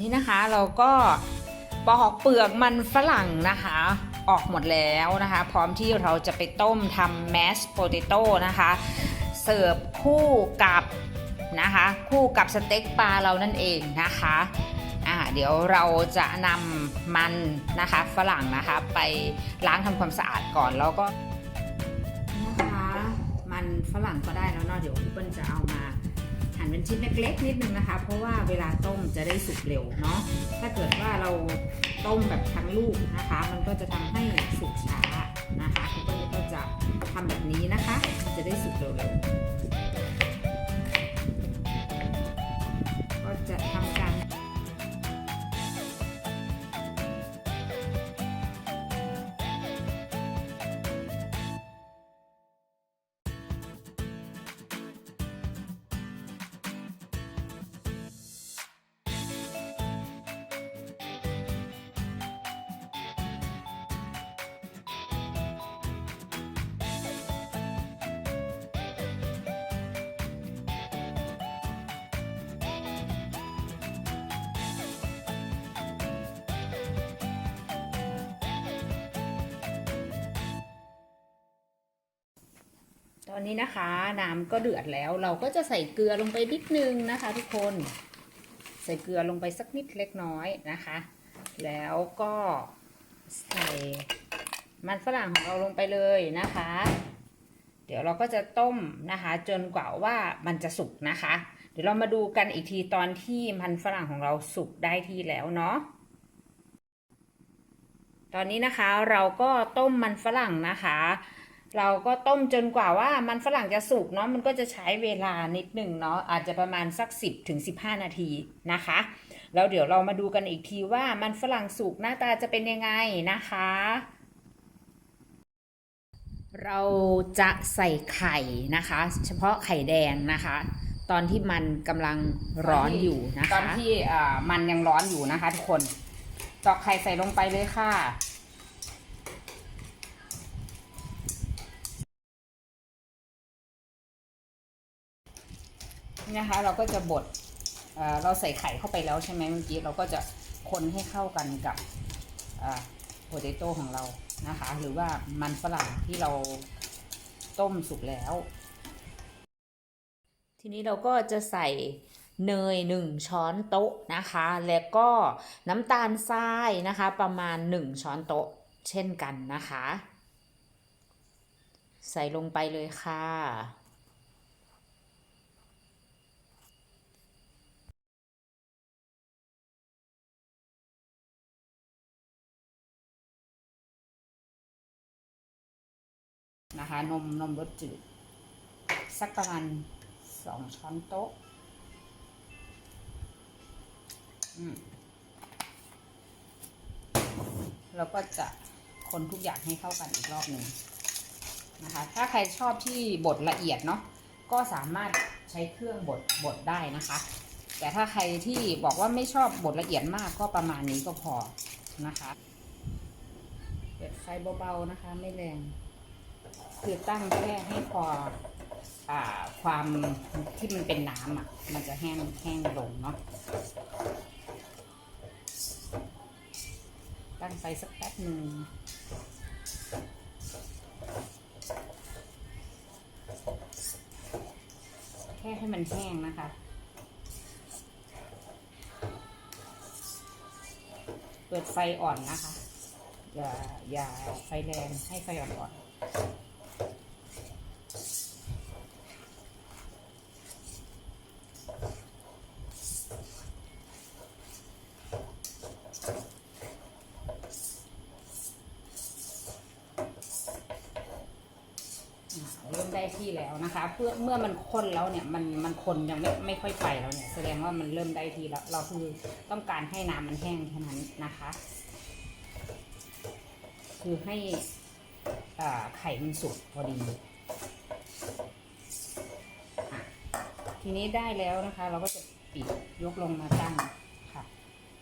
นี่นะคะเราก็ปอกเปลือกมันฝรั่งนะคะ ออกหมดแล้วนะคะ พร้อมที่เราจะไปต้มทำแมสโพเตโต้นะคะ เสิร์ฟคู่กับนะคะ คู่กับสเต็กปลาเรานั่นเองนะคะอ่าเดี๋ยวเราจะนำมันนะคะฝรั่งนะคะไปล้างทำความสะอาดก่อนแล้วก็นะคะมันฝรั่งก็ได้แล้วเนาะเดี๋ยวพี่เปิ้ลจะเอามา นเป็นชิ้นเล็กๆนิดนึงนะคะ เพราะว่าเวลาต้มจะได้สุกเร็วเนาะถ้าเกิดว่าเราต้มแบบทั้งลูกนะคะ มันก็จะทำให้สุกช้านะคะพี่เปิ้ลก็จะทำแบบนี้นะคะ จะได้สุกเร็วๆ ตอนนี้นะคะน้ำก็เดือดแล้ว เราก็จะใส่เกลือลงไปนิดนึงนะคะ ทุกคน ใส่เกลือลงไปสักนิดเล็กน้อยนะคะ แล้วก็ใส่มันฝรั่งของเราลงไปเลยนะคะ เดี๋ยวเราก็จะต้มนะคะ จนกว่าว่ามันจะสุกนะคะ เดี๋ยวเรามาดูกันอีกทีตอนที่มันฝรั่งของเราสุกได้ที่แล้วเนาะตอนนี้นะคะเราก็ต้มมันฝรั่งนะคะ เราก็ต้มจนกว่าว่ามันฝรั่งจะสุกเนาะมันก็จะใช้เวลานิดหนึ่งเนาะอาจจะประมาณสัก 10ถึง15 นาทีนะคะ แล้วเดี๋ยวเรามาดูกันอีกทีว่ามันฝรั่งสุกหน้าตาจะเป็นยังไงนะคะ เราจะใส่ไข่นะคะ เฉพาะไข่แดงนะคะ ตอนที่มันกำลังร้อนอยู่นะคะ ตอนที่มันยังร้อนอยู่นะคะทุกคนตอกไข่ใส่ลงไปเลยค่ะ นะคะ เราก็จะบดเเราใส่ไข่เข้าไปแล้วใช่ไหมเมื่อกี้เราก็จะคนให้เข้ากันกับโพเตโต้ของเรานะคะ หรือว่ามันฝรั่งที่เราต้มสุกแล้ว ทีนี้เราก็จะใส่เนยหนึ่งช้อนโต๊ะนะคะ แล้วก็น้ำตาลทรายนะคะ ประมาณหนึ่งช้อนโต๊ะเช่นกันนะคะ ใส่ลงไปเลยค่ะ นะคะ นมนมรสจืด สักประมาณสองช้อนโต๊ะอืมแล้วก็จะคนทุกอย่างให้เข้ากันอีกรอบหนึ่งนะคะ ถ้าใครชอบที่บดละเอียดเนาะก็สามารถใช้เครื่องบดบดได้นะคะ แต่ถ้าใครที่บอกว่าไม่ชอบบดละเอียดมากก็ประมาณนี้ก็พอนะคะ เปิดไฟเบาๆนะคะ ไม่แรง คือตั้งแค่ให้พออ่าความที่มันเป็นน้ำอะ มันจะแห้งแห้งลงเนาะตั้งไฟสักแป๊บหนึ่งแค่ให้มันแห้งนะคะเปิดไฟอ่อนนะคะ อย่าอย่าไฟแรงให้ไฟอ่อนๆ อ่าเริ่มได้ ที่แล้วนะคะ เพื่อเมื่อมันคนแล้วเนี่ยมันมันคนยังไม่ไม่ค่อยไปแล้วเนี่ยแสดงว่ามันเริ่มได้ทีแล้วเราคือต้องการให้น้ำมันแห้งแค่นั้นนะคะ คือให้อ่าไข่มันสุกพอดีอทีนี้ได้แล้วนะคะ เราก็จะปิดยกลงมาตั้งค่ะ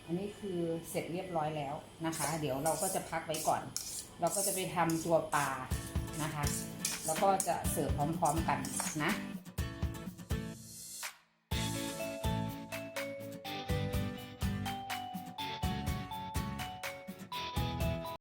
อันนี้คือเสร็จเรียบร้อยแล้วนะคะ เดี๋ยวเราก็จะพักไว้ก่อน เราก็จะไปทำตัวปลานะคะ แล้วก็จะเสิร์ฟพร้อมๆกันนะ